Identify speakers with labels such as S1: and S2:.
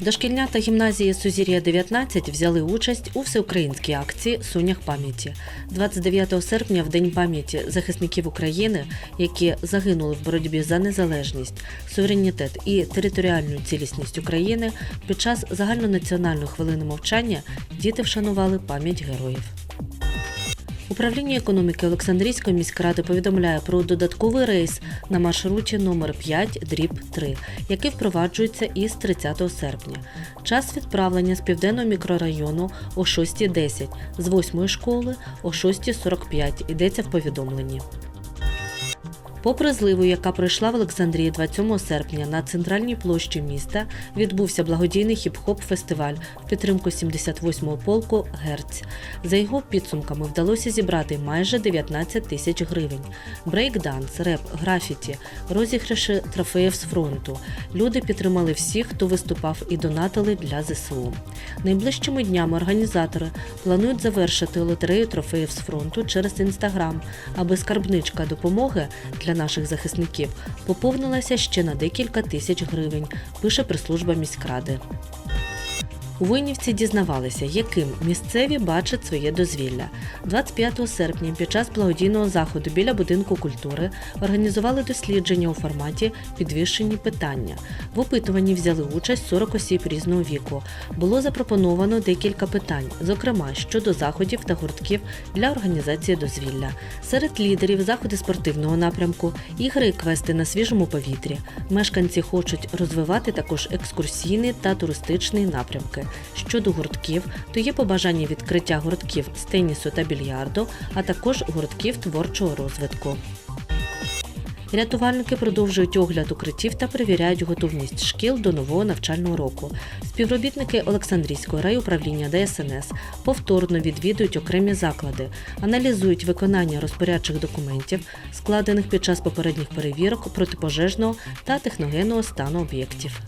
S1: Дошкільнята гімназії Сузір'я 19 взяли участь у всеукраїнській акції Сунях пам'яті 29 серпня, в День пам'яті захисників України, які загинули в боротьбі за незалежність, суверенітет і територіальну цілісність України. Під час загальнонаціональної хвилини мовчання діти вшанували пам'ять героїв. Управління економіки Олександрійської міськради повідомляє про додатковий рейс на маршруті номер 5 дріб 3, який впроваджується із 30 серпня. Час відправлення з південного мікрорайону о 6.10, з 8 школи о 6.45 йдеться в повідомленні. Попри зливу, яка пройшла в Олександрії 27 серпня на центральній площі міста, відбувся благодійний хіп-хоп фестиваль в підтримку 78-го полку Герць. За його підсумками вдалося зібрати майже 19 тисяч гривень. Брейкданс, реп, графіті, розіграші трофеїв з фронту. Люди підтримали всіх, хто виступав і донатили для ЗСУ. Найближчими днями організатори планують завершити лотерею трофеїв з фронту через інстаграм, аби скарбничка допомоги для наших захисників поповнилася ще на декілька тисяч гривень, пише прес-служба міськради. У Войнівці дізнавалися, яким місцеві бачать своє дозвілля. 25 серпня під час благодійного заходу біля будинку культури організували дослідження у форматі підвищені питання. В опитуванні взяли участь 40 осіб різного віку. Було запропоновано декілька питань, зокрема щодо заходів та гуртків для організації дозвілля. Серед лідерів заходи спортивного напрямку, ігри і квести на свіжому повітрі. Мешканці хочуть розвивати також екскурсійний та туристичний напрямки. Щодо гуртків, то є побажання відкриття гуртків з тенісу та більярду, а також гуртків творчого розвитку. Рятувальники продовжують огляд укриттів та перевіряють готовність шкіл до нового навчального року. Співробітники Олександрійського райуправління ДСНС повторно відвідують окремі заклади, аналізують виконання розпорядчих документів, складених під час попередніх перевірок протипожежного та техногенного стану об'єктів.